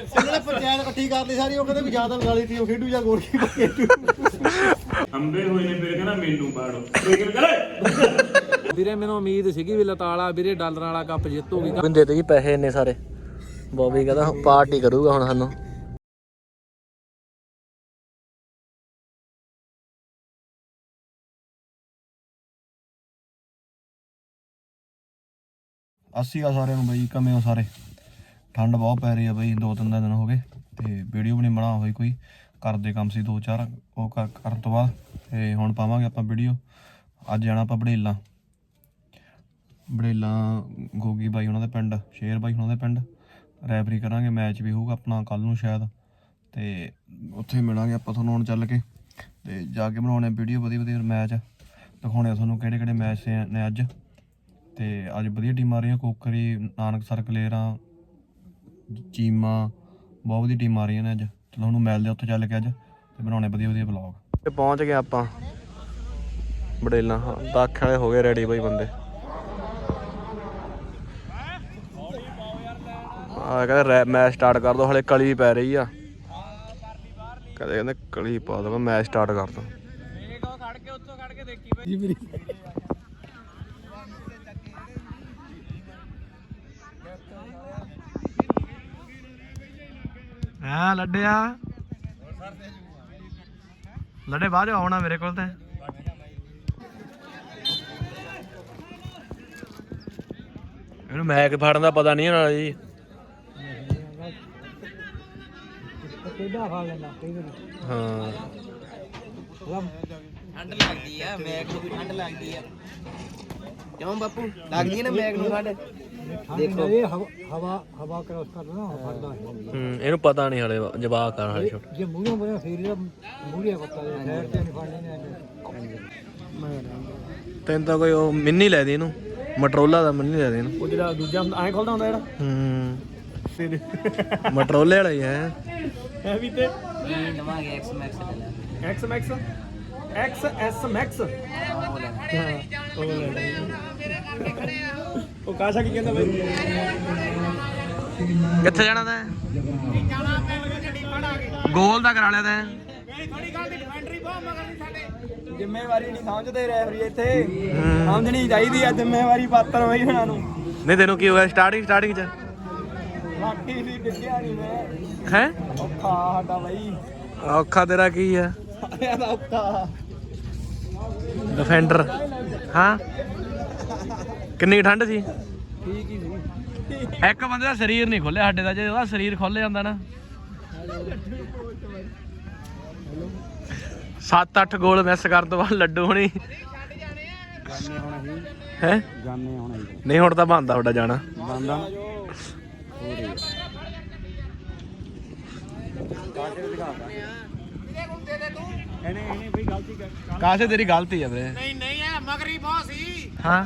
ਇਹਨਾਂ ਨੇ ਪੰਚਾਇਤ ਇਕੱਠੀ ਕਰ ਲਈ ਸਾਰੀ ਉਹ ਕਹਿੰਦੇ ਵੀ ਜ਼ਿਆਦਾ ਲਗਾਲੀ ਟੀਮ ਖੇਡੂ ਜਾਂ ਗੋਲਕੀਪਰ ਅੰਬੇ ਹੋਏ ਨੇ ਫਿਰ ਕਹਿੰਦਾ ਮੈਨੂੰ ਪਾੜੋ। ਟ੍ਰਿਗਰ ਕਰੇ ਵੀਰੇ ਮੈਨੂੰ ਉਮੀਦ ਸੀਗੀ ਵੀ ਲਤਾਲਾ ਵੀਰੇ ਡਾਲਰਾਂ ਵਾਲਾ ਕੱਪ ਜਿੱਤੂਗੀ। ਬੰਦੇ ਤੇ ਜੀ ਪੈਸੇ ਇੰਨੇ ਸਾਰੇ। ਬੋਬੀ ਕਹਿੰਦਾ ਪਾਰਟੀ ਕਰੂਗਾ ਹੁਣ ਸਾਨੂੰ। ਅਸੀਂ ਆ ਸਾਰਿਆਂ ਨੂੰ ਬਈ ਕਮੇ ਹੋ ਸਾਰੇ। ਠੰਡ ਬਹੁਤ ਪੈ ਰਹੀ ਆ ਬਈ, ਦੋ ਤਿੰਨ ਦਿਨ ਹੋ ਗਏ ਤੇ ਵੀਡੀਓ ਵੀ ਨਹੀਂ ਬਣਾ ਹੋਈ ਕੋਈ। ਘਰ ਦੇ ਕੰਮ ਸੀ ਦੋ ਚਾਰ, ਉਹ ਕਰ- ਕਰਨ ਤੋਂ ਬਾਅਦ ਤੇ ਹੁਣ ਪਾਵਾਂਗੇ ਆਪਾਂ ਵੀਡੀਓ ਅੱਜ ਜਾਣਾ ਆਪਾਂ ਬੜੇਲਾ। ਬੜੇਲਾ, ਗੋਗੀ ਬਾਈ ਉਹਨਾਂ ਦੇ ਪਿੰਡ, ਸ਼ੇਰ ਬਾਈ ਉਹਨਾਂ ਦੇ ਪਿੰਡ। ਰੈਫਰੀ ਕਰਾਂਗੇ ਮੈਚ ਵੀ ਹੋਊਗਾ ਆਪਣਾ ਕੱਲ ਨੂੰ ਸ਼ਾਇਦ। ਤੇ ਉੱਥੇ ਮਿਲਾਂਗੇ ਆਪਾਂ ਤੁਹਾਨੂੰ ਹੁਣ ਚੱਲ ਕੇ। ਤੇ ਜਾ ਕੇ ਬਣਾਉਣੇ ਵੀਡੀਓ ਵਧੀਆ ਵਧੀਆ ਮੈਚ ਦਿਖਾਉਣੇ ਤੁਹਾਨੂੰ ਕਿਹੜੇ ਕਿਹੜੇ ਮੈਚ ਨੇ ਅੱਜ। ਤੇ ਅੱਜ ਵਧੀਆ ਟੀਮਾਂ ਆ ਰਹੀਆਂ, ਕੋਕਰੀ, ਨਾਨਕ ਸਰ ਕਲੇਰਾਂ ਚੀਮਾ ਬਹੁਤ ਵਧੀਆ ਟੀਮ ਆ ਰਹੀਆਂ ਨੇ ਅੱਜ। ਚਲੋ ਤੁਹਾਨੂੰ ਮਿਲਦੇ ਉੱਥੇ ਚੱਲ ਕੇ ਅੱਜ ਤੇ ਬਣਾਉਣੇ ਵਧੀਆ ਵਧੀਆ ਵਲੌਗ ਤੇ ਪਹੁੰਚ ਗਏ ਆਪਾਂ। ਬੜੇਲਾ ਦਾਖ ਵਾਲੇ ਹੋ ਗਏ ਰੈਡੀ ਬਈ ਬੰਦੇ। ਆ ਕਹਿੰਦੇ ਮੈਚ ਸਟਾਰਟ ਕਰ ਦੋ ਹਲੇ ਕਲੀ ਪੈ ਰਹੀ ਆ। ਕਹਿੰਦੇ ਕਹਿੰਦੇ ਕਲੀ ਪਾ ਦੋ ਮੈਚ ਸਟਾਰਟ ਕਰ ਦੋ। ਹਾਂ ਲੱਡਿਆ। ਲੱਡੇ ਬਾਅਦ ਆਉਣਾ ਮੇਰੇ ਕੋਲ ਤੇ। ਇਹਨੂੰ ਮੈਕ ਫੜਨ ਦਾ ਪਤਾ ਨਹੀਂ ਨਾਲ ਜੀ। ਕਿਹਦਾ ਖਾ ਲੈਂਦਾ ਕਈ ਵਾਰੀ ਹਾਂ। ਠੰਡ ਲੱਗਦੀ ਆ ਮੈਗ ਨੂੰ ਵੀ ਠੰਡ ਲੱਗਦੀ ਆ। ਕਿਉਂ ਬਾਪੂ? ਲੱਗਦੀ ਆ ਨਾ ਮੈਗ ਨੂੰ ਠੰਡ ਦੇਖੋ। ਇਹ ਹਵਾ ਹਵਾ ਕ੍ਰਾਸ ਕਰਦਾ ਨਾ ਫੜਦਾ ਹੈ। ਹੂੰ ਇਹਨੂੰ ਪਤਾ ਨਹੀਂ ਹਲੇ ਜਵਾਕ ਕਰ ਹਲੇ ਛੋਟੇ। ਜੇ ਮੂਹਰੋਂ ਬਣਾ ਫੇਰ ਇਹਦਾ ਮੂਹਰੇ ਕੁੱਤਾ ਦੇ ਸਾਈਡ ਤੇ ਨਹੀਂ ਫੜਨੀ ਨੇ ਤੈਨੂੰ ਤਾਂ ਕੋਈ ਉਹ ਮਿੰਨੀ ਲੈ ਦੇ ਇਹਨੂੰ। ਮਟਰੋਲਾ ਦਾ ਮਿੰਨੀ ਲੈ ਦੇ ਇਹਨੂੰ। ਉਹ ਜਿਹੜਾ ਦੂਜਾ ਐਂ ਖੋਲਦਾ ਹੁੰਦਾ ਜਿਹੜਾ? ਹੂੰ। ਮਟਰੋਲੇ ਵਾਲਾ ਹੀ ਹੈ। ਹੈ ਵੀ ਤੇ ਇਹ ਨਵਾਂਗੇ ਐਕਸ ਮੈਕਸ ਲੈ ਲੈ X max X S max ਉਹ ਲੈ ਉਹ ਕਾਸ਼ਾ ਕੀ ਕਹਿੰਦਾ ਬਾਈ? ਕਿੱਥੇ ਜਾਣਾ ਤੈਂ? ਗੋਲ ਦਾ ਕਰਾ ਲਿਆ ਤੈਂ। ਜ਼ਿੰਮੇਵਾਰੀ ਨਹੀਂ ਸਮਝਦੇ ਰੈਫਰੀ ਇੱਥੇ। ਸਮਝਣੀ ਚਾਹੀਦੀ ਆ ਜ਼ਿੰਮੇਵਾਰੀ ਪਾਤਰ ਬਈ ਉਹਨਾਂ ਨੂੰ। ਨਹੀਂ ਤੈਨੂੰ ਕੀ ਹੋਇਆ ਸਟਾਰਟਿੰਗ ਸਟਾਰਟਿੰਗ ਚ। ਲਾਟੀ ਸੀ ਡਿੱਗਿਆ ਨਹੀਂ ਮੈਂ। ਹੈ? ਔਖਾ ਸਾਡਾ ਬਈ। ਔਖਾ ਤੇਰਾ ਕੀ ਆ? ਔਖਾ। ਡਿਫੈਂਡਰ ਹਾਂ? ਕਿੰਨੀ ਕੁ ਠੰਡ ਸੀ? ਠੀਕ ਹੀ ਸੀ। ਇੱਕ ਬੰਦੇ ਦਾ ਸਰੀਰ ਨਹੀਂ ਖੋਲਿਆ ਸਾਡੇ ਦਾ ਜੇ ਉਹਦਾ ਸਰੀਰ ਖੁੱਲ ਜਾਂਦਾ ਨਾ। 7-8 ਗੋਲ ਮਿਸ ਕਰ ਬਾਅਦ ਲੱਡੂ ਹੋਣੀ। ਹੈ? ਜਾਣੇ ਹੁਣ ਨਹੀਂ ਹੁਣ ਤਾਂ ਬੰਦਾ ਤੁਹਾਡਾ ਜਾਣਾ। ਬੰਦਾ ਕਾਸੇ ਤੇਰੀ ਗਲਤੀ ਆ ਵੀਰੇ। ਨਹੀਂ ਨਹੀਂ ਇਹ ਮਗਰੀ ਬਹੁਤ ਸੀ। ਹਾਂ।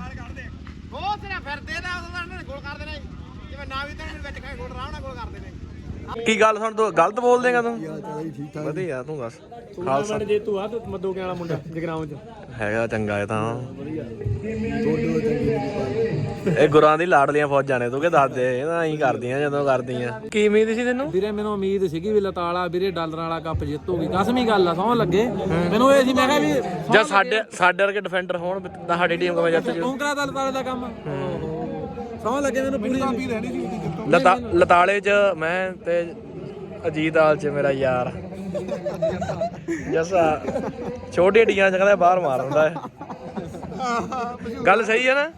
ਬਹੁਤ ਤੇਰਾ ਫਿਰਦੇ ਦਾ ਉਹਨਾਂ ਨੇ ਗੋਲ ਕਰ ਦੇਣਾ ਜਿਵੇਂ ਨਾ ਵੀ ਤੈਨੂੰ ਵਿੱਚ ਖਾਏ ਗੋਲ ਆਰਾਮ ਨਾਲ ਗੋਲ ਕਰ ਦੇਣੇ ਕੀ ਗੱਲ ਸੁਣ ਤੂੰ ਗਲਤ ਬੋਲ ਦੇਗਾ ਤੂੰ? ਵਧੀਆ ਤੂੰ ਦੱਸ। ਖਾਲਸਾ। ਜੇ ਤੂੰ ਆ ਤੂੰ ਮਦੋਗੇ ਵਾਲਾ ਮੁੰਡਾ ਜਗਰਾਉਂ ਚ। ਹੈਗਾ ਚੰਗਾ ਇਹ ਤਾਂ। ਇਹ ਗੁਰਾਂ ਦੀ ਲਾਡਲੀਆਂ ਫੌਜਾਂ ਨੇ ਤੂੰ ਕਿ ਦੱਸ ਦੇ ਇਹ ਤਾਂ ਐਂ ਕਰਦੀਆਂ ਜਦੋਂ ਕਰਦੀਆਂ। ਕੀ ਉਮੀਦ ਸੀ ਤੈਨੂੰ? ਵੀਰੇ ਮੈਨੂੰ ਉਮੀਦ ਸੀਗੀ ਵੀ ਲਤਾਲਾ ਵੀਰੇ ਡਾਲਰਾਂ ਵਾਲਾ ਕੱਪ ਜਿੱਤੂਗੀ। ਕਸਮੀ ਗੱਲ ਆ ਸੌਂ ਲੱਗੇ। ਮੈਨੂੰ ਇਹ ਸੀ ਮੈਂ ਕਿਹਾ ਵੀ ਜਾਂ ਸਾਡੇ ਸਾਡੇ ਵਰਗੇ ਡਿਫੈਂਡਰ ਹੋਣ ਤਾਂ ਸਾਡੀ ਟੀਮ ਕਿਵੇਂ ਜਿੱਤ ਜੂ। ਤੂੰ ਕਰਾ ਤਾ ਲਤਾਲੇ ਦਾ ਕੰਮ। ਸੌਂ ਲੱਗੇ ਮੈਨੂੰ ਪੂਰੀ ਕਾਪੀ ਰਹਿਣੀ ਸੀ ਲਤਾ ਲਤਾਲੇ ਚ ਮੈਂ ਤੇ ਅਜੀਤ ਆਲ ਚ ਮੇਰਾ ਯਾਰ। ਜਸਾ ਛੋਟੇ ਡੀਆਂ ਚ ਕਹਿੰਦਾ ਬਾਹਰ ਮਾਰ ਦਿੰਦਾ ਹੈ ਗੱਲ ਸਹੀ ਹੈ ਨਾ?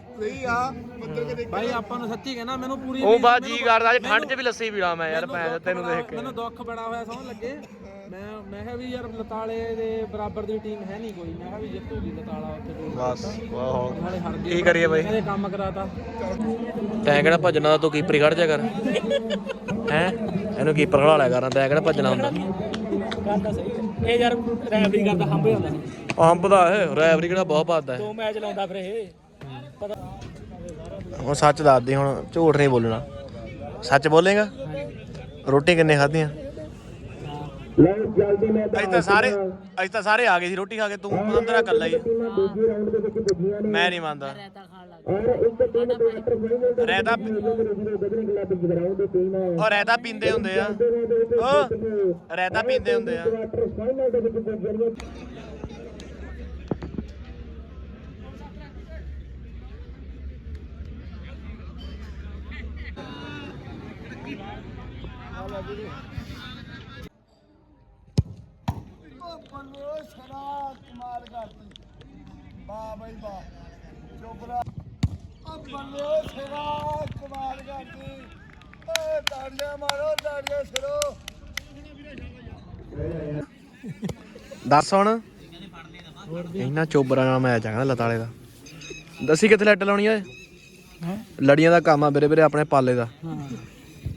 ਭਾਈ ਆਪਾਂ ਨੂੰ ਸੱਚੀ ਕਹਿਣਾ ਮੈਨੂੰ ਪੂਰੀ ਉਹ ਬਾ ਜੀ ਕਰਦਾ ਅੱਜ ਠੰਡ ਚ ਵੀ ਲੱਸੀ ਪੀਲਾ ਮੈਂ ਯਾਰ ਭੈਣ ਤੈਨੂੰ ਦੇਖ ਕੇ। ਮੈਨੂੰ ਦੁੱਖ ਬੜਾ ਹੋਇਆ ਸੌਂ ਲੱਗੇ। ਮੈਂ ਮੈਂ ਕਿਹਾ ਵੀ ਯਾਰ ਲਤਾਲੇ ਦੇ ਬਰਾਬਰ ਦੀ ਟੀਮ ਹੈ ਨਹੀਂ ਕੋਈ। ਮੈਂ ਕਿਹਾ ਵੀ ਜਿੱਤੂਗੀ ਲਤਾਲਾ ਉੱਥੇ ਬਸ ਵਾਹ ਕੀ ਕਰੀਏ ਬਾਈ? ਕਹਿੰਦੇ ਕੰਮ ਕਰਾਤਾ। ਤੈਂ ਕਿਹੜਾ ਭੱਜਣਾ ਤਾਂ ਤੂੰ ਕੀਪਰ ਹੀ ਖੜ ਜਾ ਕਰ। ਹੈ? ਇਹਨੂੰ ਕੀਪਰ ਖੜਾ ਲਿਆ ਕਰ ਤੈਂ ਕਿਹੜਾ ਭੱਜਣਾ ਹੁੰਦਾ? ਕਰਦਾ ਸਹੀ ਇਹ ਯਾਰ ਰੈਫਰੀ ਕਰਦਾ ਹੰਬ ਜਾਂਦਾ ਉਹ ਹੰਪ ਦਾ ਇਹ ਰੈਵਰੀ ਕਿਹੜਾ ਬਹੁਤ ਭੱਜਦਾ ਹੈ। ਦੋ ਮੈਚ ਲਾਉਂਦਾ ਫਿਰ ਇਹ। ਹੁਣ ਸੱਚ ਦੱਸ ਦੇ ਹੁਣ ਝੂਠ ਨਹੀਂ ਬੋਲਣਾ। ਸੱਚ ਬੋਲੇਗਾ? ਰੋਟੀ ਕਿੰਨੇ ਖਾਧੀਆਂ? ਅਸੀਂ ਤਾਂ ਸਾਰੇ ਅਸੀਂ ਤਾਂ ਸਾਰੇ ਆ ਗਏ ਸੀ ਰੋਟੀ ਖਾ ਕੇ। ਤੂੰ ਅੰਦਰ ਇਕੱਲਾ ਹੀ। ਮੈਂ ਨਹੀਂ ਮੰਨਦਾ। ਰਹਿਤਾ ਉਹ ਰਹਿਤਾ ਪੀਂਦੇ ਹੁੰਦੇ ਆ। ਉਹ ਰਹਿਤਾ ਪੀਂਦੇ ਹੁੰਦੇ ਆ। ਬੱਲੇ ਸਰਾ ਕਮਾਲ ਕਰਤੀ ਵਾਹ ਬਈ ਵਾਹ ਚੋਬਰਾ ਓ ਬੱਲੇ ਸਰਾ ਕਮਾਲ ਕਰਤੀ ਓ ਤਾੜੀਆਂ ਮਾਰੋ ਤਾੜੀਆਂ ਸਿਰੋ ਦੱਸ ਹੁਣ। ਇਹਨਾਂ ਚੋਬਰਾਂ ਨਾਲ ਮੈਚ ਆ ਕਹਿੰਦਾ ਲਤਾਲੇ ਦਾ। ਦੱਸੀ ਕਿੱਥੇ ਲੱਟ ਲਾਉਣੀ ਓਏ? ਲੜੀਆਂ ਦਾ ਕੰਮ ਆ ਵੀਰੇ ਵੀਰੇ ਆਪਣੇ ਪਾਲੇ ਦਾ।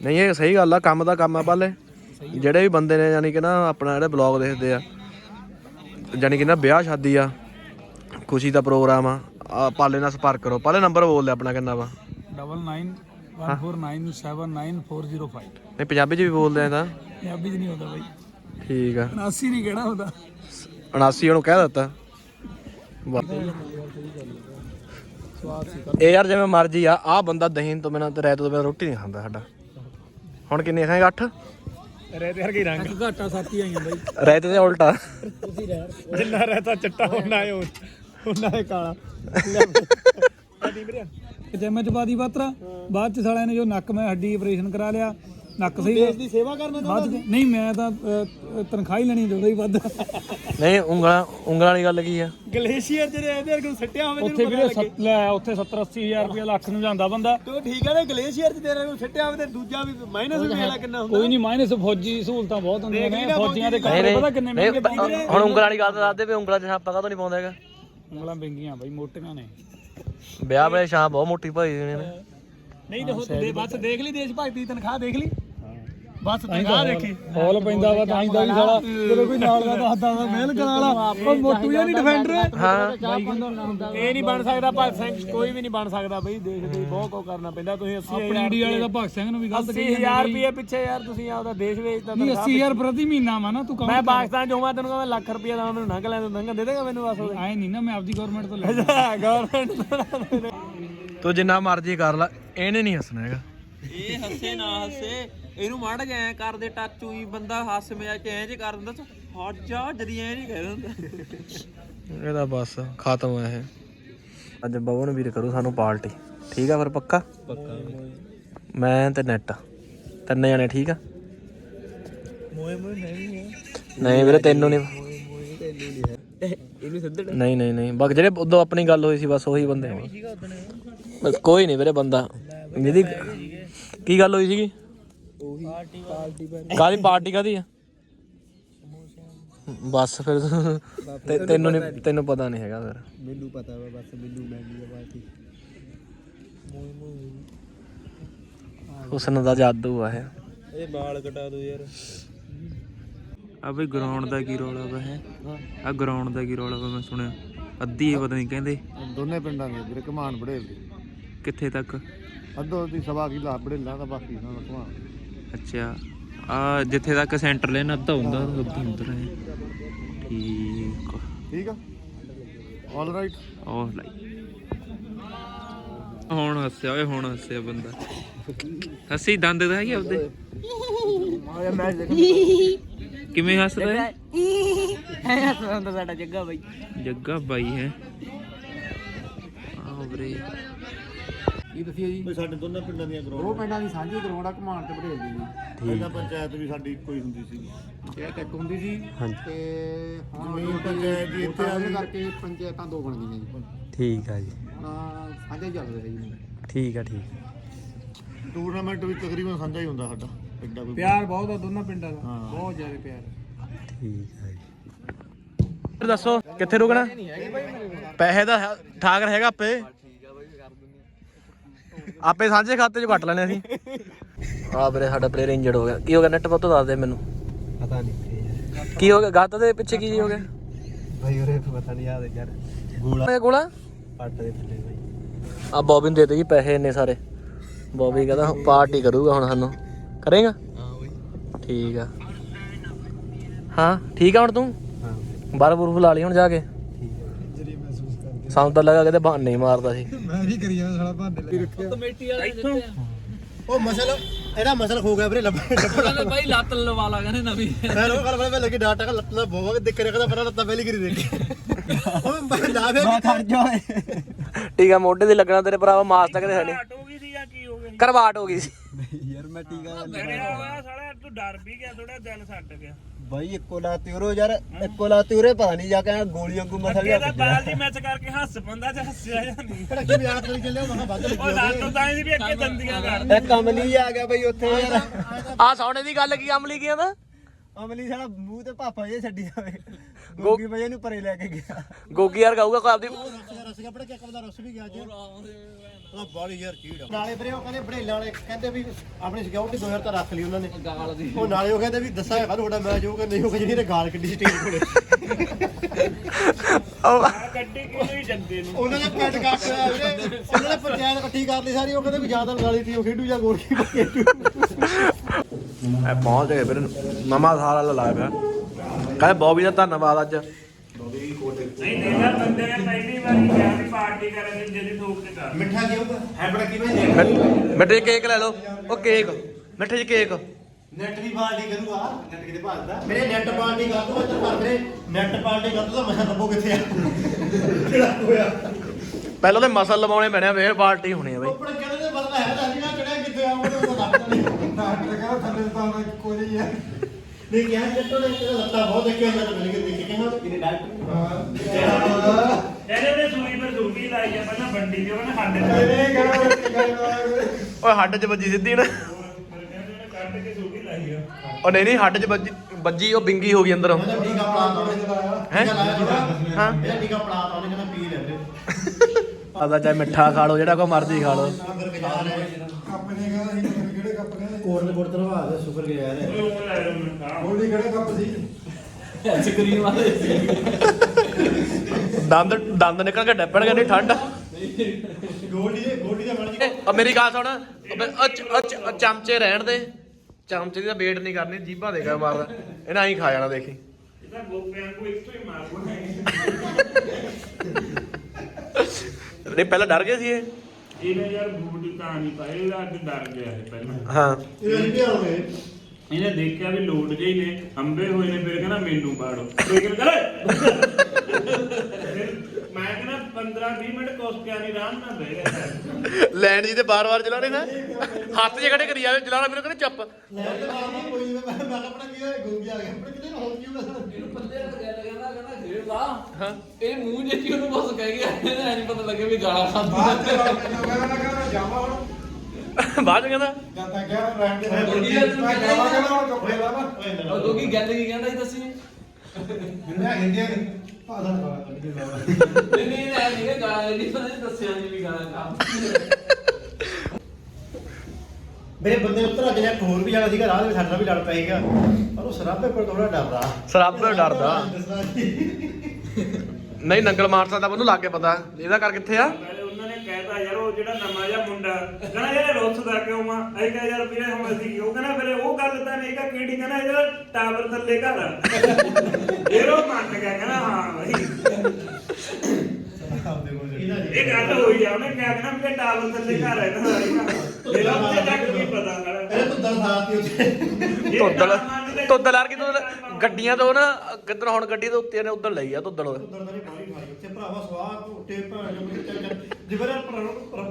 ਨਹੀਂ ਇਹ ਸਹੀ ਗੱਲ ਆ ਕੰਮ ਦਾ ਕੰਮ ਆ ਪਾਲੇ ਜਿਹੜੇ ਵੀ ਬੰਦੇ ਨੇ ਯਾਨੀ ਕਿ ਨਾ ਆਪਣਾ ਜਿਹੜੇ ਬਲੌਗ ਦੇਖਦੇ ਆ ਯਾਨੀ ਕਿ ਨਾ ਵਿਆਹ ਸ਼ਾਦੀ ਆ ਖੁਸ਼ੀ ਦਾ ਪ੍ਰੋਗਰਾਮ ਆ ਆ ਪਾਲੇ ਨਾਲ ਸੰਪਰਕ ਕਰੋ। ਪਾਲੇ ਨੰਬਰ ਬੋਲ ਦੇ ਆਪਣਾ ਕਿੰਨਾ ਵਾ? ਡਬਲ 9 149794005 ਨਹੀਂ ਪੰਜਾਬੀ ਚ ਵੀ ਬੋਲਦੇ ਆ ਤਾਂ। ਪੰਜਾਬੀ ਚ ਨਹੀਂ ਹੁੰਦਾ ਬਾਈ। ਠੀਕ ਆ। 79 ਨਹੀਂ ਕਿਹੜਾ ਹੁੰਦਾ 79 ਉਹਨੂੰ ਕਹਿ ਦਿੱਤਾ। ਵਾਹ। ਇਹ ਯਾਰ ਜਿਵੇਂ ਮਰਜ਼ੀ ਆ ਆ ਬੰਦਾ ਦਹੀਂ ਤੋਂ ਬਿਨਾਂ ਤੇ ਰਾਇਤ ਤੋਂ ਬਿਨਾਂ ਰੋਟੀ ਨਹੀਂ ਖਾਂਦਾ ਸਾਡਾ। ਹੁਣ ਕਿੰਨੇ ਖਾਏਗਾ? 8 ਰੇਤੇ ਵਰਗੇ ਰੰਗ। ਘਾਟਾ ਸਾਥੀ ਆਈਆਂ ਬਾਈ। ਰਾਇਤ ਦੇ ਉਲਟਾ। ਜਿੰਨਾ ਰਹਤਾ ਚਿੱਟਾ ਹੁੰਦਾ ਹੈ ਉਹਨਾਂ ਹੈ ਕਾਲਾ। ਜੇ ਮੈਂ ਜਵਾਦੀ ਬਾਤਰਾ। ਬਾਅਦ ਚ ਸਾਲਿਆਂ ਨੇ ਜੋ ਨੱਕ ਮੈਂ ਹੱਡੀ ਆਪਰੇਸ਼ਨ ਕਰਾ ਲਿਆ। ਨੱਕ ਸਹੀ ਦੇਸ਼ ਦੀ ਸੇਵਾ ਕਰਨਾ ਚਾਹੁੰਦਾ ਨਹੀਂ ਮੈਂ ਤਾਂ ਅਹ, ਤਨਖਾਹ ਹੀ ਲੈਣੀ ਚਾਹੁੰਦਾ ਹੀ ਵੱਧ। ਨਹੀਂ ਉਂਗਲਾਂ ਉਂਗਲਾਂ ਵਾਲੀ ਗੱਲ ਕੀ ਆ? ਗਲੇਸ਼ੀਅਰ ਜਿਹੜੇ ਇਹਦੇ ਵਰਗੇ ਸੱਟਿਆ ਹੋਵੇ ਉੱਥੇ ਵੀਰੇ ਸੱਤ- ਲੈ ਉੱਥੇ 70 80 ਹਜ਼ਾਰ ਰੁਪਏ ਲੱਖ ਨੂੰ ਜਾਂਦਾ ਬੰਦਾ। ਤੂੰ ਠੀਕ ਹੈ ਨਾ ਗਲੇਸ਼ੀਅਰ ਚ ਤੇਰੇ ਨੂੰ ਸਿੱਟਿਆ ਹੋਵੇ ਤੇ ਦੂਜਾ ਵੀ ਮਾਈਨਸ ਵੀ ਵੇਲਾ ਕਿੰਨਾ ਹੁੰਦਾ? ਕੋਈ ਨਹੀਂ ਮਾਈਨਸ ਫੌਜੀ ਸਹੂਲਤਾਂ ਬਹੁਤ ਹੁੰਦੀਆਂ ਨੇ। ਫੌਜੀਆਂ ਦੇ ਨਹੀਂ ਕੱਪੜੇ ਨਹੀਂ ਪਤਾ ਕਿੰਨੇ ਨਹੀਂ, ਮਹਿੰਗੇ ਪੈਂਦੇ ਹੁਣ ਉਂਗਲਾਂ ਵਾਲੀ ਗੱਲ ਤਾਂ ਦੱਸਦੇ ਵੀ ਉਂਗਲਾਂ 'ਚ ਛਾਪਾ ਕਾਹਤੋਂ ਨਹੀਂ ਪਾਉਂਦਾ ਹੈਗਾ? ਉਂਗਲਾਂ ਬਿੰਗੀਆਂ ਬਾਈ ਮੋਟੀਆਂ ਨੇ। ਵਿਆਹ ਵੇਲੇ ਛਾਪ ਬਹੁਤ ਮੋਟੀ ਭਾਈ ਨੇ। ਨਹੀਂ ਦੇਖੋ ਦੇ ਬਸ ਦੇਖ ਲਈ ਦੇਸ਼ ਭਗਤੀ ਦੀ ਤਨਖਾਹ ਦੇਖ ਲਈ। ਬਸ ਤਨਖਾਹ ਦੇਖੀ। ਹੌਲ ਪੈਂਦਾ ਵਾ ਤਾਂ ਹੀ ਦਾ ਵੀ ਸਾਲਾ ਜਦੋਂ ਕੋਈ ਨਾਲ ਦਾ ਦੱਸਦਾ ਵਾ ਮਹਿਲ ਕਰਾ ਵਾਲਾ ਉਹ ਮੋਟੂ ਜਿਹਾ ਨਹੀਂ ਡਿਫੈਂਡਰ ਹਾਂ। ਇਹ ਨਹੀਂ ਬਣ ਸਕਦਾ ਭਗਤ ਸਿੰਘ ਕੋਈ ਵੀ ਨਹੀਂ ਬਣ ਸਕਦਾ ਬਈ ਲਈ ਬਹੁਤ ਕੁ ਕਰਨਾ ਪੈਂਦਾ ਤੁਸੀਂ 80 ਆਪਣੇ ਇੰਡੀਆ ਵਾਲੇ ਦਾ ਭਗਤ ਸਿੰਘ ਨੂੰ ਵੀ ਗਲਤ ਕਹੀ 80000 ਰੁਪਏ ਪਿੱਛੇ ਯਾਰ ਤੁਸੀਂ ਆਪਦਾ ਦੇਸ਼ ਵੇਚਦਾ ਤਾਂ 80000 ਪ੍ਰਤੀ ਮਹੀਨਾ ਵਾ ਨਾ ਤੂੰ ਮੈਂ ਪਾਕਿਸਤਾਨ ਚ ਹੋਵਾਂ ਤੈਨੂੰ ਕਹਿੰਦਾ ਲੱਖ ਰੁਪਏ ਦਾ ਮੈਨੂੰ ਨੰਗ ਲੈ ਨੰਗ ਦੇ ਦੇਗਾ ਮੈਨੂੰ ਬਸ ਆਏ ਨਹੀਂ ਨਾ ਮੈਂ ਆਪਦੀ ਗਵਰਨਮੈਂਟ ਤੋਂ ਲੈ ਗਵਰਨਮੈਂਟ ਤੂੰ ਜਿੰਨਾ ਮਰਜ਼ੀ ਕਰ ਲੈ ਇਹਨੇ ਨਹੀਂ ਹੱਸਣਾ ਹੈਗਾ। ਇਹ ਹੱਸੇ ਨਾ ਹੱਸੇ ਇਹਨੂੰ ਮਾੜਾ ਜਿਹਾ ਐਂ ਕਰਦੇ ਟੱਚ ਹੋਈ ਬੰਦਾ ਹੱਸ ਮਿਆ ਚ ਐਂ ਜੇ ਕਰ ਦਿੰਦਾ ਤੂੰ ਹਟ ਜਾ ਜਦੀ ਐਂ ਨਹੀਂ ਕਹਿ ਦਿੰਦਾ। ਇਹਦਾ ਬਸ ਖਤਮ ਹੈ ਇਹ। ਅੱਜ ਬਵਨ ਵੀਰ ਕਰੂ ਸਾਨੂੰ ਪਾਰਟੀ। ਠੀਕ ਆ ਫਿਰ ਪੱਕਾ? ਪੱਕਾ ਮੈਂ ਤੇ ਨੈਟ ਤਿੰਨ ਜਣੇ ਠੀਕ ਆ? ਨਹੀਂ ਵੀਰੇ ਤੈਨੂੰ ਨਹੀਂ। ਨਹੀਂ ਨਹੀਂ ਨਹੀਂ ਬਸ ਜਿਹੜੇ ਉਦੋਂ ਆਪਣੀ ਗੱਲ ਹੋਈ ਸੀ ਬਸ ਉਹੀ ਬੰਦੇ ਹੁਣ ਬਸ ਕੋਈ ਨਹੀਂ ਵੀਰੇ ਬੰਦਾ। ਜਿਹਦੀ ਕੀ ਗੱਲ ਹੋਈ ਸੀਗੀ? ਕਾਦੀ ਪਾਰਟੀ ਕਾਦੀ ਆ? ਬਸ ਫਿਰ ਤੇ ਤੈਨੂੰ ਨਹੀਂ ਤੈਨੂੰ ਪਤਾ ਨਹੀਂ ਹੈਗਾ ਫਿਰ। ਮੈਨੂੰ ਪਤਾ ਵਾ ਬਸ ਮੈਨੂੰ ਮੈਗੀ ਆ ਬਾਕੀ ਹੁਸਨ ਦਾ ਜਾਦੂ ਆ ਇਹ। ਇਹ ਵਾਲ ਕਟਾ ਦੋ ਯਾਰ। ਆ ਬਈ ਗਰਾਊਂਡ ਦਾ ਕੀ ਰੌਲਾ ਵਾ ਹੈ ਆ ਗਰਾਊਂਡ ਦਾ ਕੀ ਰੌਲਾ ਵਾ ਮੈਂ ਸੁਣਿਆ। ਅੱਧੀ ਪਤਾ ਨਹੀਂ ਕਹਿੰਦੇ। ਦੋਨੇ ਪਿੰਡਾਂ ਦੇ ਵੀਰੇ ਕਮਾਨ ਬੜੇ ਕਿੱਥੇ ਤੱਕ? ਅੱਧੋ ਦੀ ਸਵਾ ਕੀ ਲਾ ਬੜੇ ਲਾ ਤਾਂ ਬਾਕੀ ਦਾ ਕਮਾਨ ਅੱਛਾ। ਆ ਜਿੱਥੇ ਤੱਕ ਸੈਂਟਰ ਲੈਣ ਅੱਧਾ ਹੁੰਦਾ ਉੱਧਰ ਉੱਧਰ ਹੈ। ਠੀਕ। ਠੀਕ ਆ? ਆਲ ਰਾਈਟ ਆਹ ਲਾਈ ਹੁਣ ਹੱਸਿਆ ਓਏ ਹੁਣ ਹੱਸਿਆ ਬੰਦਾ। ਹੱਸੀ ਦੰਦ ਦਾ ਹੈਗੇ ਆਪਦੇ। ਆਇਆ ਮੈਚ ਦੇਖ ਕਿਵੇਂ ਹੱਸਦਾ ਹੈ? ਹੱਸਦਾ ਸਾਡਾ ਜੱਗਾ ਬਾਈ। ਜੱਗਾ ਬਾਈ ਹੈ। ਆਹ ਵੀਰੇ। ਕੀ ਦੱਸਿਆ ਜੀ? ਸਾਡੇ ਦੋਨਾਂ ਪਿੰਡਾਂ ਦੀਆਂ ਗਰਾਊਂਡ ਉਹ ਪਿੰਡਾਂ ਦੀ ਸਾਂਝੀ ਗਰਾਊਂਡ ਆ ਕਮਾਨ ਤੇ ਬੜੇਲ ਦੀ। ਜੀ ਪਹਿਲਾਂ ਪੰਚਾਇਤ ਵੀ ਸਾਡੀ ਇੱਕੋ ਹੀ ਹੁੰਦੀ ਸੀ ਇਹ ਟੈਕ ਹੁੰਦੀ ਸੀ। ਤੇ ਹੁਣ ਜ਼ਮੀਨ ਪੰਚਾਇਤ ਦੀ ਇੱਥੇ ਆ ਗਈ। ਕਰਕੇ ਪੰਚਾਇਤਾਂ ਦੋ ਬਣ ਗਈਆਂ ਜੀ। ਠੀਕ ਆ ਜੀ। ਹੁਣ ਸਾਂਝਾ ਚੱਲ ਰਿਹਾ ਜੀ। ਠੀਕ ਆ ਠੀਕ ਟੂਰਨਾਮੈਂਟ ਵੀ ਤਕਰੀਬਨ ਸਾਂਝਾ ਹੀ ਹੁੰਦਾ ਸਾਡਾ ਐਡਾ ਕੋਈ ਪਿਆਰ ਬਹੁਤ ਆ ਦੋਨਾਂ ਪਿੰਡਾਂ ਦਾ ਬਹੁਤ ਜ਼ਿਆਦਾ ਪਿਆਰ। ਠੀਕ ਹੈ ਜੀ। ਦੱਸੋ ਕਿੱਥੇ ਰੁਕਣਾ? ਪੈਸੇ ਦਾ ਠਾਕਰ ਹੈਗਾ ਆਪੇ। ਆਪੇ ਸਾਂਝੇ ਖਾਤੇ 'ਚ ਕੱਟ ਲੈਣੇ ਅਸੀਂ। ਆ ਵੀਰੇ ਸਾਡਾ ਪਲੇਅਰ ਇੰਜਰਡ ਹੋ ਗਿਆ। ਕੀ ਹੋ ਗਿਆ? ਨੈਟ ਪੱਤੋਂ ਦੱਸ ਦੇ ਮੈਨੂੰ। ਪਤਾ ਨਹੀਂ ਕੀ ਹੋ। ਗਿਆ? ਗੱਤ ਦੇ ਪਿੱਛੇ ਕੀ ਹੋ ਗਿਆ? ਭਾਈ ਉਹਰੇ ਪਤਾ ਨਹੀਂ ਯਾਦ ਯਾਰ। ਇਹ ਗੋਲਾ? ਪੱਟ ਦੇ ਥੱਲੇ ਭਾਈ ਆ ਬੌਬੀ ਨੂੰ ਦੇ ਦੇ ਜੀ ਪੈਸੇ ਇੰਨੇ ਸਾਰੇ। ਬੌਬੀ ਕਹਿੰਦਾ ਪਾਰਟੀ ਕਰੂਗਾ ਹੁਣ ਸਾਨੂੰ। ਕਰੇਗਾ? ਹਾਂ ਬਈ। ਠੀਕ ਆ। ਹਾਂ ਠੀਕ ਆ ਹੁਣ ਤੂੰ? ਬਾਰ ਬੁਰਫ ਲਾ ਲਈ ਹੁਣ ਜਾ ਕੇ। ਸਾਨੂੰ ਤਾਂ ਲੱਗਾ ਕਿਤੇ ਬਹਾਨੇ ਹੀ ਮਾਰਦਾ ਸੀ। ਉਹ ਮਸਲ ਇਹਦਾ ਮਸਲ ਖੋ ਗਿਆ ਵੀਰੇ ਲੱਭੇ ਕਹਿੰਦੇ ਬਾਈ ਲੱਤ ਲਵਾ ਲਾ ਕਹਿੰਦੇ ਨਵੀਂ। ਮੈਂ ਉਹ ਗੱਲ ਬਣਾ ਲੱਗੀ ਡਾਟਾ ਕਾ ਲੱਤਾਂ ਬਹੁਤ ਦਿੱਕਤ ਕਰਦਾ ਪਰ ਲੱਤਾਂ ਪਹਿਲੀ ਕਰੀ ਦੇਖੀ। ਉਹ ਮੈਂ ਲਾ ਦੇ। ਮੈਂ ਖੜ ਜਾ ਟੀਕਾ ਮੋਢੇ ਤੇ ਲੱਗਣਾ ਤੇਰੇ ਭਰਾਵਾ ਮਾਸ ਤੱਕ ਤੇ ਹੈ ਨਹੀਂ ਹੋ ਗਈ ਸੀ ਜਾਂ ਕੀ ਹੋ ਗਿਆ ਕਰਵਾਟ ਹੋ ਗਈ ਸੀ। ਲੜਿਆ ਹੋਇਆ ਸਾਲਾ ਤੂੰ ਡਰ ਵੀ ਗਿਆ ਥੋੜਾ ਦਿਲ ਛੱਡ ਗਿਆ। ਬਾਈ ਇੱਕੋ ਲਾਤੀ ਉਰੋ ਯਾਰ ਇੱਕੋ ਲਾਤੀ ਉਰੇ ਪਤਾ ਨਹੀਂ ਜਾ ਕੇ ਗੋਲੀ ਵਾਂਗੂ ਮਸਲ ਅੱਗੇ ਦਾ ਬਾਲ ਦੀ ਮੈਚ ਕਰਕੇ ਹੱਸ ਪੰਦਾ ਚ ਹੱਸਿਆ ਜਾਂ ਨਹੀਂ। ਧੜਕੀ ਵੀ ਆਖ ਲਈ ਚੱਲਿਆ ਮੈਂ ਵੱਧ ਉਹ ਸਾਨੂੰ ਤਾਂ ਵੀ ਅੱਗੇ ਦੰਦੀਆਂ ਕਰ ਇਹ ਕਮਲੀ ਆ ਗਿਆ ਬਾਈ ਉੱਥੇ ਯਾਰ। ਆ ਸੋਨੇ ਦੀ ਗੱਲ ਕੀ ਅਮਲੀ ਕੀ ਦਾ ਅਮਲੀ ਸਾਡਾ ਮੂੰਹ ਤੇ ਪਾਪਾ ਜੇ ਛੱਡੀ ਜਾਵੇ। ਗੋਗੀ ਬਾਈ ਇਹਨੂੰ ਪਰੇ ਲੈ ਕੇ ਗਿਆ। ਗੋਗੀ ਯਾਰ ਕਹੂਗਾ ਕੋਈ ਆਪਦੀ ਰਸ ਗਿਆ ਬੜਾ ਕਿੱਕ ਦਾ ਰਸ ਵੀ ਗਿਆ ਅੱਜ। ਉਹ ਬਾਲੀ ਯਾਰ ਚੀੜ ਨਾਲੇ ਵੀਰੇ ਉਹ ਕਹਿੰਦੇ ਬੜੇਲਾਂ ਵਾਲੇ ਕਹਿੰਦੇ ਵੀ ਆਪਣੀ ਸਿਕਿਉਰਿਟੀ 2000 ਤਾਂ ਰੱਖ ਲਈ ਉਹਨਾਂ ਨੇ। ਗਾਲ ਦੀ। ਉਹ ਨਾਲੇ ਉਹ ਕਹਿੰਦੇ ਵੀ ਦੱਸਾਂਗਾ ਕੱਲ ਤੁਹਾਡਾ ਮੈਚ ਹੋਊਗਾ ਨਹੀਂ ਹੋਊਗਾ ਜਿਹੜੀ ਨੇ ਗਾਲ ਕੱਢੀ ਸਟੇਜ ਕੋਲੇ। ਗੱਡੀ ਕਿਉਂ ਹੀ ਜੰਦੇ ਨੂੰ? ਉਹਨਾਂ ਨੇ ਪੈਟ ਕੱਟ ਵੀਰੇ। ਉਹਨਾਂ ਨੇ ਪੰਚਾਇਤ ਇਕੱਠੀ ਕਰ ਲਈ ਸਾਰੀ ਉਹ ਕਹਿੰਦੇ ਵੀ ਜ਼ਿਆਦਾ ਲਗਾਲੀ ਟੀ ਉਹ ਖੇਡੂ ਜਾਂ ਗੋਲਕੀਪਰ ਖੇਡੂ। ਐ ਪਹੁੰਚ ਗਏ ਫਿਰ। ਮਮਾ ਸਾਰਾ ਲਾਇਆ ਪਿਆ ਕਹਿੰਦੇ ਬੌਬੀ ਦਾ ਧੰਨਵਾਦ ਅੱਜ। ਨਹੀਂ ਦੇਖਿਆ ਬੰਦੇ ਨੇ ਪਹਿਲੀ ਵਾਰੀ ਕਿਹਾ ਵੀ ਪਾਰਟੀ ਕਰਾਂਗੇ ਜਿਹਦੀ ਠੋਕ ਕੇ ਕਰ। ਮਿੱਠਾ ਕੀ ਹੋਊਗਾ ਹੈ ਬੜਾ ਕੀ ਭਾਈ ਮਿੱਠੇ 'ਚ ਕੇਕ ਲੈ ਲਓ। ਉਹ ਕੇਕ ਮਿੱਠੇ 'ਚ ਕੇਕ ਨੈਟ ਦੀ ਪਾਰਟੀ ਕਰੂਗਾ। ਨੈਟ ਕਿਤੇ ਭਾਲਦਾ? ਮੇਰੇ ਨੈਟ ਪਾਰਟੀ ਕਰ ਦੋ ਇੱਧਰ ਕਰ ਮੇਰੇ। ਨੈਟ ਪਾਰਟੀ ਕਰ ਦੋ ਤਾਂ ਮੈਂ ਲੱਭੋ ਕਿੱਥੇ ਆ? ਕਿਹੜਾ ਹੋਇਆ? ਪਹਿਲਾਂ ਤੇ ਮਸਲ ਲਵਾਉਣੇ ਪੈਣੇ ਆ ਫੇਰ ਪਾਰਟੀ ਹੋਣੀ ਆ ਬਈ ਉੱਪਰ ਕਹਿੰਦੇ ਤੇ ਬਦਲਾ ਹੈ ਤਾਂ ਜਿਹੜਾ ਚੜਿਆ ਕਿੱਥੇ ਆ ਉਹਨੂੰ ਤਾਂ ਲੱਗਦਾ ਨਹੀਂ ਡਾਕਟਰ ਕਹਿੰਦਾ ਥੱਲੇ ਤਾਂ ਕੋਈ ਨਹੀਂ ਹੈ ਨਹੀਂ ਕਿਹਾ ਜੱਟੋ ਨੇ ਕਿਹਾ ਲੱਤਾਂ ਬਹੁਤ ਦੇਖਿਆ ਮੈਂ ਤਾਂ ਮਿਲ ਕੇ ਦੇਖੀ ਕਹਿੰਦਾ ਕਿਨੇ ਡਾਕਟਰ ਕਹਿੰਦੇ ਉਹਨੇ ਸੂਈ ਪਰ ਸੂਈ ਲਾਈ ਆ ਪਹਿਲਾਂ ਬੰਡੀ ਤੇ ਉਹਨੇ ਹੱਡ ਓਏ ਹੱਡ 'ਚ ਵੱਜੀ ਸਿੱਧੀ ਨਾ। ਕੱਢ ਕੇ ਸੂਈ ਲਾਈ ਆ। ਉਹ ਨਹੀਂ ਨਹੀਂ ਹੱਡ 'ਚ ਵੱਜੀ ਵੱਜੀ ਉਹ ਬਿੰਗੀ ਹੋ ਗਈ ਅੰਦਰੋਂ। ਕਹਿੰਦਾ ਟੀਕਾ ਪਲਾਟ ਉਹਨੇ ਲਾਇਆ ਹੈਂ? ਇਹਦਾ ਟੀਕਾ ਪਲਾਟ ਉਹਨੇ ਕਹਿੰਦਾ ਪੀ ਲੈ ਵੀਰੇ ਆਦਾ ਚਾਹੇ ਮਿੱਠਾ ਖਾ ਲਓ ਜਿਹੜਾ ਕੋ ਮਰਜ਼ੀ ਖਾ ਲਓ। ਕਹਿੰਦਾ ਕਿਹੜੇ ਕੱਪ ਕੋਟ ਨੇ ਕੋਟ ਧਰਵਾ ਦੇ ਸ਼ੁਕਰ ਗੁਜ਼ਾਰ ਹੈ। ਉਹ ਲੈ ਲਓ ਮੈਂ ਖਾ ਗੋਲਡੀ ਕਿਹੜੇ ਕੱਪ ਸੀ? ਸਕਰੀਨ ਵਾਲੇ ਦੰਦ ਦੰਦ ਨਿਕਲ ਕੇ ਡੱਪਣਗੇ ਨਹੀਂ ਠੰਡ। ਗੋਲਡੀ ਦੇ ਗੋਲਡੀ ਦਾ ਮਰਜ਼ੀ ਆ ਮੇਰੀ ਗੱਲ ਸੁਣ। ਉਹ ਬੇ- ਉਹ ਚ- ਉਹ ਚ- ਉਹ ਚਮਚੇ ਰਹਿਣ ਦੇ। ਚਮਚੇ ਦੀ ਤਾਂ ਵੇਟ ਨਹੀਂ ਕਰਨੀ ਜੀਭਾ ਦੇਖਾ ਮਾਰਦਾ ਇਹਨਾਂ ਹੀ ਖਾ ਜਾਣਾ ਦੇਖੀ। ਇਹਦਾ ਗੋਪਿਆਂ ਕੋ ਇੱਥੋਂ ਹੀ ਮਾਰੂਗਾ ਨਹੀਂ ਪਹਿਲਾਂ ਡਰ ਗਏ ਸੀ ਇਹ? ਇਹਨੇ ਯਾਰ ਬੂਟ ਤਾਂ ਨਹੀਂ ਪਾਏ ਇਹਦਾ ਅੱਜ ਡਰ ਗਿਆ ਇਹ ਪਹਿਲਾਂ। ਹਾਂ। ਇਹ ਅਸੀਂ ਪਿਆਉਂਗੇ ਇਹਨੇ ਦੇਖਿਆ ਵੀ ਲੋਡ ਜਿਹੀ ਨੇ ਅੰਬੇ ਹੋਏ ਨੇ ਫਿਰ ਕਹਿੰਦਾ ਮੈਨੂੰ ਬਾੜੋ ਲੇਕਿਨ ਕਰੇ ਮੈਂ ਕਹਿੰਦਾ 15 20 ਮਿੰਟ ਕੋਸਕਿਆ ਨਹੀਂ ਆਰਾਮ ਨਾਲ ਬਹਿ ਗਿਆ। ਲੈਣ ਜੀ ਤੇ ਬਾਰ-ਬਾਰ ਚਲਾਣੇ ਨਾ। ਹੱਥ ਜੇ ਖੜੇ ਕਰੀ ਜਾਵੇ ਚਲਾਣਾ ਮੈਨੂੰ ਕਹਿੰਦੇ ਚੱਪ। ਲੈ ਤੇ ਬਾਬਾ ਕੋਈ ਨਹੀਂ ਮੈਂ ਮੈਂ ਆਪਣਾ ਕੀ ਹੋਇਆ ਗੋਗੀ ਆ ਗਿਆ। ਆਪਣਾ ਕਿਤੇ ਹੋ ਕਿਉਂ ਨਾ ਇਹਨੂੰ ਬੰਦੇ ਦਾ ਗੱਲ ਕਹਿੰਦਾ ਕਹਿੰਦਾ ਖੇਡ ਲਾ ਹਾਂ। ਇਹ ਮੂੰਹ ਜੇ ਕੀ ਉਹਨੂੰ ਬਸ ਕਹਿ ਗਿਆ? ਇਹਦਾ ਨਹੀਂ ਪਤਾ ਲੱਗੇ ਵੀ ਗਾਲਾਂ ਖਾਂਦਾ। ਬਾਅਦ ਚ ਕਹਿੰਦਾ ਗਿਆ ਰਹਿਣ ਦੇ ਤੂੰ ਕਹਿੰਦਾ। ਕੱਪੜੇ ਲਾ ਨਾ ਉਹ ਦੋਗੀ ਗੱਲ ਕੀ ਕਹਿੰਦਾ ਸੀ ਦੱਸੀ ਇੰਡੀਆ ਇੰਡੀਆ ਭਾਦਾ ਕੱਢੀ ਨਹੀਂ ਨਹੀਂ ਇਹ ਨਹੀਂ ਕਿ ਗਾਲਾਂ ਨਹੀਂ ਪਤਾ ਦੱਸਿਆ ਨਹੀਂ ਵੀ ਗਾਲਾਂ ਖਾ। ਮੇਰੇ ਬੰਦੇ ਉੱਤਰ ਅੱਜ ਨੇ ਹੋਰ ਵੀ ਜਾਣਾ ਸੀਗਾ ਰਾਹ ਦੇ ਵਿੱਚ ਸਾਡਾ ਵੀ ਲੜ ਪਏਗਾ ਪਰ ਉਹ ਸਰਾਬੇ ਪਰ ਥੋੜਾ ਡਰਦਾ। ਸਰਾਬੇ ਡਰਦਾ। ਨਹੀਂ ਨੰਗਲ ਮਾਰ ਸਕਦਾ ਉਹਨੂੰ ਲੱਗ ਕੇ ਪਤਾ। ਇਹਦਾ ਕਰ ਕਿੱਥੇ ਆ? ਕਹਿਤਾ ਯਾਰ ਉਹ ਜਿਹੜਾ ਨਵਾਂ ਜਿਹਾ ਮੁੰਡਾ ਕਹਿੰਦਾ ਯਾਰ ਇਹ ਰੁੱਸਦਾ ਕਿਉਂ ਆ? ਅਸੀਂ ਕਿਹਾ ਯਾਰ ਵੀਰੇ ਹੁਣ ਅਸੀਂ ਕਿਉਂ ਕਹਿੰਦਾ ਫਿਰ ਉਹ ਗੱਲ ਤਾਂ ਨਹੀਂ ਕਿ ਕਿਹੜੀ? ਕਹਿੰਦਾ ਇਹਦਾ ਟਾਵਰ ਥੱਲੇ ਘਰ ਆ। ਇਹ ਉਹ ਮੰਨ ਗਿਆ ਕਹਿੰਦਾ ਹਾਂ ਭਾਈ ਇਹ ਗੱਲ ਹੋਈ ਆ ਉਹਨੇ ਕਿਹਾ ਕਹਿੰਦਾ ਮੇਰੇ ਟਾਵਰ ਥੱਲੇ ਘਰ ਆ ਇਹਨਾਂ ਦਾ ਮੇਰਾ ਉਹਦੇ ਤੱਕ ਵੀ ਪਤਾ ਕਰ ਇਹ ਤਾਂ ਦਰਦਾਤੀ ਉੱਤੇ ਤੁੱਦਲ ਤੁੱਦਲ ਯਾਰ ਕਿ ਗੱਡੀਆਂ ਤੋਂ ਨਾ ਕਿੱਧਰ ਹੁਣ ਗੱਡੀ ਦੇ ਉੱਤੇ ਨੇ ਉਧਰ ਲਈ ਆ ਤੁੱਦਲ ਦਰਦਾਂ ਦੀ ਬਾਰੀ ਮਾਰੀ ਉੱਤੇ ਭਰਾਵਾ ਸਵਾਹ ਝੂਟੇ ਭਾਂ ਜੋ ਮੇਰੇ ਚੱਲ ਚੱਲ। ਜਿਵੇਂ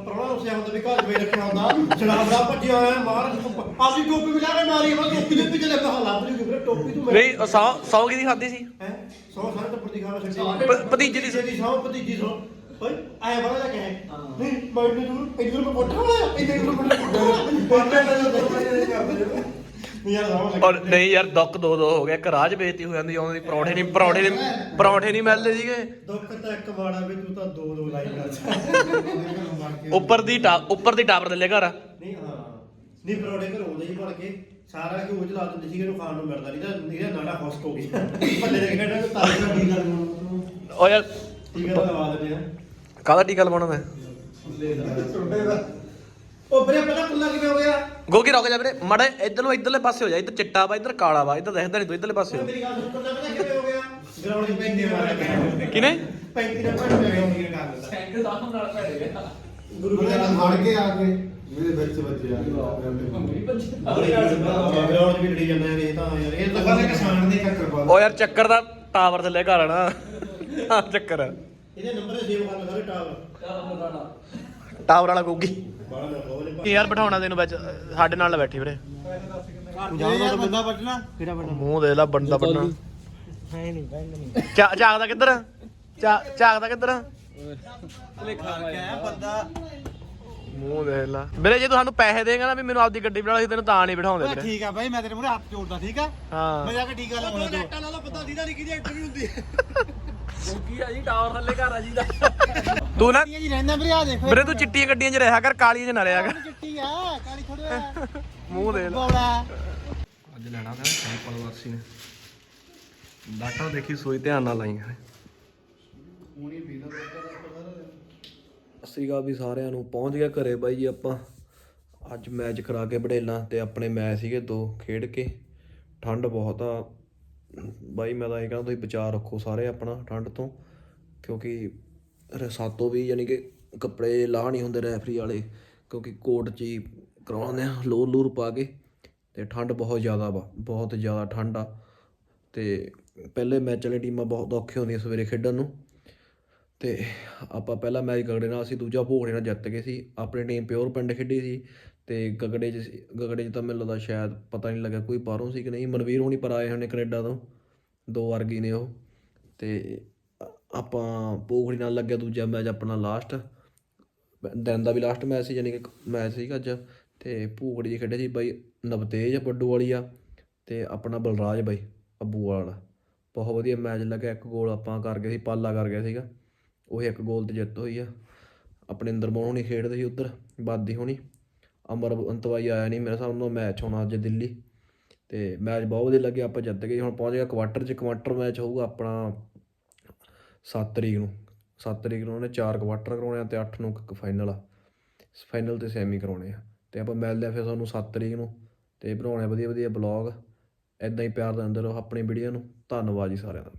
ਪਰਵਾ ਉਸਿਆ ਹੁੰਦਾ ਵੀ ਘਰ ਵੇ ਰੱਖਿਆ ਹੁੰਦਾ ਸ਼ਰਾਬ ਦਾ ਭੱਜਿਆ ਹੋਇਆ ਮਾਰ ਅਸੀਂ ਟੋਪੀ ਵੀ ਲਾ ਕੇ ਮਾਰੀ ਮੈਂ ਟੋਪੀ ਦੇ ਪਿੱਛੇ ਲੱਗਾ ਹਾਂ ਲੱਭ ਲਈ ਵੀਰੇ ਟੋਪੀ ਤੂੰ ਨਹੀਂ ਉਹ ਸੌ ਸੌ ਕਿਹਦੀ ਖਾਦੀ ਸੀ? ਹੈ? ਸੌ ਸਾਰੇ ਟੱਪਰ ਦੀ ਖਾਣਾ ਛੱਡੀ ਭ- ਭਤੀਜੇ ਦੀ ਦੀ ਸੌ ਭਤੀਜੀ ਸੌ। ਓਏ ਆਇਆ ਬੜਾ ਲੱਗਾ ਹੈ। ਨਹੀਂ ਮੈਂ ਤੂੰ ਇਧਰ ਮੈਂ ਕੋਠਾ ਵਾਲਾ ਇਧਰ ਮੈਂ ਕੋਠਾ ਵਾਲਾ ਯਾਰ ਔਰ ਨਹੀਂ ਯਾਰ ਦੁੱਖ ਦੋ ਦੋ ਹੋ ਗਿਆ ਇੱਕ ਰਾਜ ਬੇਇੱਜ਼ਤੀ ਹੋ ਜਾਂਦੀ ਆਉਂਦੀ ਪਰੌਂਠੇ ਨਹੀਂ ਪਰੌਂਠੇ ਨਹੀਂ ਪਰੌਂਠੇ ਨਹੀਂ ਮਿਲਦੇ ਸੀਗੇ। ਦੁੱਖ ਤਾਂ ਇੱਕ ਵਾੜਾ ਵੀ ਤੂੰ ਤਾਂ ਦੋ ਦੋ ਲਾਈ ਕਰ ਉੱਪਰ ਦੀ ਟਾ ਉੱਪਰ ਦੀ ਟਾਵਰ ਥੱਲੇ ਘਰ। ਨਹੀਂ ਹਾਂ। ਨਹੀਂ ਪਰੋੜੇ ਘਰ ਆਉਂਦੇ ਸੀ ਭੜ ਕੇ ਸਾਰਾ ਕਿ ਉਹ ਚਲਾ ਦਿੰਦੇ ਸੀ ਇਹਨੂੰ ਖਾਣ ਨੂੰ ਮਿਲਦਾ ਨਹੀਂ ਤਾਂ ਇਹਦਾ ਨਾੜਾ ਖੁਸ਼ਕ ਹੋ ਗਿਆ। ਭੱਲੇ ਦੇ ਖੇਡਾਂ ਨੂੰ ਤਾਰੇ ਦਾ ਟੀਕਾ ਲਵਾਉਣਾ ਓ ਯਾਰ ਟੀਕਾ ਲਵਾ ਦਿੰਦੇ ਆ? ਕਾਹਦਾ ਟੀਕਾ ਲਵਾਉਣਾ ਮੈਂ? ਉਹ ਵੀਰੇ ਪਹਿਲਾਂ ਕੁੱਲਾ ਕਿਵੇਂ ਹੋ ਗਿਆ? ਗੋਗੀ ਰੁਕ ਜਾ ਵੀਰੇ ਮੜਾ ਇੱਧਰ ਨੂੰ ਇੱਧਰਲੇ ਪਾਸੇ ਹੋ ਜਾ ਇੱਧਰ ਚਿੱਟਾ ਵਾ ਇੱਧਰ ਕਾਲਾ ਵਾ ਇੱਧਰ ਦਿਖਦਾ ਨਹੀਂ ਤੂੰ ਇੱਧਰਲੇ ਪਾਸੇ ਹੋ। ਮੇਰੀ ਗੱਲ ਸੁਣ ਕੁੱਲਾ ਪਤਾ ਕਿਵੇਂ ਹੋ ਗਿਆ? ਗਰਾਊਂਡ 'ਚ ਪੈਂਦੇ ਮਾਰਿਆ ਗਿਆ ਕਿਨੇ 35 ਦਾ ਭੱਜ ਗਿਆ ਹੋਣੀ ਗੱਲ ਸਾਈਕਲ ਦਾ ਨਾਲ ਭੜ ਗਿਆ ਗੁਰੂ ਮੈਂ ਫੜ ਕੇ ਆ ਕੇ ਮੇਰੇ ਵਿੱਚ ਵੱਜਿਆ। ਗਰਾਊਂਡ 'ਚ ਵੀ ਲੜੀ ਜਾਂਦੇ ਨੇ ਇਹ ਤਾਂ ਯਾਰ ਇਹ ਤਾਂ ਪਤਾ ਕਿਸਾਨ ਦੇ ਚੱਕਰ ਪਾ ਓ ਯਾਰ ਚੱਕਰ ਦਾ ਟਾਵਰ ਥੱਲੇ ਘਰ ਆਣਾ ਹਾਂ ਚੱਕਰ ਇਹਦੇ ਨੰਬਰ ਸੇਵ ਕਰ ਲੈ ਸਾਰੇ ਟਾਵਰ। ਗੋਗੀ ਬਾਲਾ ਨਾ ਬੋਲੇ ਕੀ ਯਾਰ ਬਿਠਾਉਣਾ ਤੈਨੂੰ ਵਿੱਚ ਸਾਡੇ ਨਾਲ ਬੈਠੀ ਵੀਰੇ। ਜਾਉਂਦਾ ਤਾਂ ਮੂੰਹ ਦੇ ਲਾ ਬੰਦਾ ਬੰਨਾ ਹੈ ਨਹੀਂ ਚਾ ਝਾਕਦਾ ਕਿੱਧਰ? ਆ? ਚਾ ਝਾਕਦਾ ਕਿੱਧਰ? ਆ? ਮੂੰਹ ਦੇ ਲਾ। ਵੀਰੇ ਜੇ ਤੂੰ ਸਾਨੂੰ ਪੈਸੇ ਦੇਗਾ ਨਾ ਵੀ ਮੈਨੂੰ ਆਪਦੀ ਗੱਡੀ ਬਿਠਾ ਲਈ ਤੈਨੂੰ ਤਾਂ ਨਹੀਂ ਬਿਠਾਉਂਦੇ ਵੀਰੇ। ਠੀਕ ਆ ਬਾਈ ਮੈਂ ਤੇਰੇ ਮੂਹਰੇ ਹੱਥ ਜੋੜਦਾ ਠੀਕ ਆ? ਹਾਂ। ਮੈਂ ਜਾ ਕੇ ਟੀਕਾ ਲਾਉਣਾ ਦੋ ਨੈਟਾਂ ਲਾ ਪਤਾ ਦੀਦਾ ਨਹੀਂ ਕਿਹਦੀ ਐਂਟਰੀ ਹੁੰਦੀ ਗੋਗੀ ਆ ਜੀ ਟਾਵਰ ਥੱਲੇ ਘਰ ਆ ਜੀ ਦਾ। ਤੂੰ ਨਾ ਜੀ ਰਹਿੰਦਾ ਵੀਰੇ ਆ ਦੇਖ। ਵੀਰੇ ਤੂੰ ਚਿੱਟੀਆਂ ਗੱਡੀਆਂ 'ਚ ਰਿਹਾ ਕਰ ਕਾਲੀਆਂ 'ਚ ਨਾ ਰਿਹਾ ਕਰ। ਚਿੱਟੀ ਆ ਕਾਲੀ ਥੋੜੇ ਆ। ਮੂੰਹ ਦੇ ਲਾ। ਬੋਲਾ। ਅੱਜ ਲੈਣਾ ਤਾਂ ਸੈਂਪਲ ਵਾਰਸੀ ਨੇ। ਡਾਟਾ ਦੇਖੀ ਸੋਈ ਧਿਆਨ ਨਾਲ ਲਾਈ ਹੈ ਅਸਰੀਗਾ ਵੀ ਸਾਰਿਆਂ ਨੂੰ ਪਹੁੰਚ ਗਿਆ ਘਰੇ ਬਾਈ ਜੀ ਆਪਾਂ। ਅੱਜ ਮੈਚ ਕਰਾ ਕੇ ਬੜੇਲਾਂ ਤੇ ਆਪਣੇ ਮੈਚ ਸੀਗੇ ਦੋ ਖੇਡ ਕੇ। ਠੰਡ ਬਹੁਤ ਆ ਬਾਈ ਮੈਂ ਤਾਂ ਇਹ ਕਹਿੰਦਾ ਤੁਸੀਂ ਬਚਾਅ ਰੱਖੋ ਸਾਰੇ ਆਪਣਾ ਠੰਡ ਤੋਂ, ਕਿਉਂਕਿ ਰਸਾਤੋਂ ਵੀ ਯਾਨੀ ਕਿ ਕੱਪੜੇ ਲਾਹ ਨਹੀਂ ਹੁੰਦੇ ਰੈਫਰੀ ਵਾਲੇ, ਕਿਉਂਕਿ ਕੋਟ 'ਚ ਹੀ ਕਰਾਉਂਦੇ ਆ, ਲੋਰ ਲੂਰ ਪਾ ਕੇ, ਤੇ ਠੰਡ ਬਹੁਤ ਜ਼ਿਆਦਾ ਵਾ, ਬਹੁਤ ਜ਼ਿਆਦਾ ਠੰਡ ਆ। ਤੇ ਪਹਿਲੇ ਮੈਚ ਵਾਲੀ ਟੀਮਾਂ ਬਹੁਤ ਔਖੇ ਹੁੰਦੀਆਂ ਸਵੇਰੇ ਖੇਡਣ ਨੂੰ, ਤੇ ਆਪਾਂ ਪਹਿਲਾ ਮੈਚ ਗਗੜੇ ਨਾਲ ਸੀ, ਦੂਜਾ ਭੋਗੜੇ ਨਾਲ ਜਿੱਤ ਗਏ ਸੀ, ਆਪਣੀ ਟੀਮ ਪਿਓਰ ਪਿੰਡ ਖੇਡੀ ਸੀ ਅਤੇ ਗਗੜੇ 'ਚ ਗਗੜੇ 'ਚ ਤਾਂ ਮੈਨੂੰ ਲੱਗਦਾ ਸ਼ਾਇਦ ਪਤਾ ਨਹੀਂ ਲੱਗਾ ਕੋਈ ਬਾਹਰੋਂ ਸੀ ਕਿ ਨਹੀਂ, ਮਨਵੀਰ ਹੋਣੀ ਪਰ ਆਏ ਹੋਣੇ ਕੈਨੇਡਾ ਤੋਂ, ਦੋ ਵਰਗੀ ਨੇ ਉਹ। ਅਤੇ ਆਪਾਂ ਭੋਗੜੀ ਨਾਲ ਲੱਗਿਆ ਦੂਜਾ ਮੈਚ ਆਪਣਾ ਲਾਸਟ ਦਿਨ ਦਾ ਵੀ ਲਾਸਟ ਮੈਚ ਸੀ ਯਾਨੀ ਕਿ ਮੈਚ ਸੀਗਾ ਅੱਜ। ਤੇ ਭੂਗੜੀ ਜੀ ਖੇਡੇ ਸੀ ਬਾਈ ਨਵਤੇਜ ਪੱਡੂ ਵਾਲੀ ਆ ਤੇ ਆਪਣਾ ਬਲਰਾਜ ਬਾਈ ਅੱਬੂ ਵਾਲਾ। ਬਹੁਤ ਵਧੀਆ ਮੈਚ ਲੱਗਾ ਇੱਕ ਗੋਲ ਆਪਾਂ ਕਰ ਗਏ ਸੀ, ਪਾਲਾ ਕਰ ਗਿਆ ਸੀਗਾ। ਉਹ ਇੱਕ ਗੋਲ ਤੇ ਜਿੱਤ ਹੋਈ ਆ। ਆਪਣੇ ਅੰਦਰ ਮੋਹਨ ਹੋਣੀ ਖੇਡਦੇ ਸੀ ਉੱਧਰ, ਬਾਦੀ ਹੋਣੀ। ਅਮਰ ਅੰਤਵਾਈ ਆਇਆ ਨਹੀਂ ਮੇਰੇ ਹਿਸਾਬ ਨਾਲ ਮੈਚ ਹੋਣਾ ਅੱਜ ਦਿੱਲੀ। ਤੇ ਮੈਚ ਬਹੁਤ ਵਧੀਆ ਲੱਗਿਆ, ਆਪਾਂ ਜਿੱਤ ਗਏ। ਹੁਣ ਪਹੁੰਚ ਗਿਆ ਕੁਆਟਰ 'ਚ ਕੁਆਟਰ ਮੈਚ ਹੋਊਗਾ ਆਪਣਾ 7 ਤਰੀਕ ਨੂੰ। 7 ਤਰੀਕ ਨੂੰ ਉਹਨੇ 4 ਕੁਆਟਰ ਕਰਾਉਣੇ ਆ ਤੇ 8 ਨੂੰ ਇੱਕ ਫਾਈਨਲ ਆ। ਫਾਈਨਲ ਤੇ ਸੈਮੀ ਕਰਾਉਣੇ ਆ। ਤੇ ਆਪਾਂ ਮਿਲਦੇ ਆ ਫਿਰ ਤੁਹਾਨੂੰ 7 ਤਰੀਕ ਨੂੰ। ਤੇ ਬਣਾਉਣੇ ਆ ਵਧੀਆ ਵਧੀਆ ਬਲੌਗ ਐਦਾਂ ਹੀ ਪਿਆਰ ਦਿੰਦੇ ਰਹੋ ਆਪਣੀ ਵੀਡੀਓ ਨੂੰ। ਧੰਨਵਾਦ ਜੀ ਸਾਰਿਆਂ ਦਾ।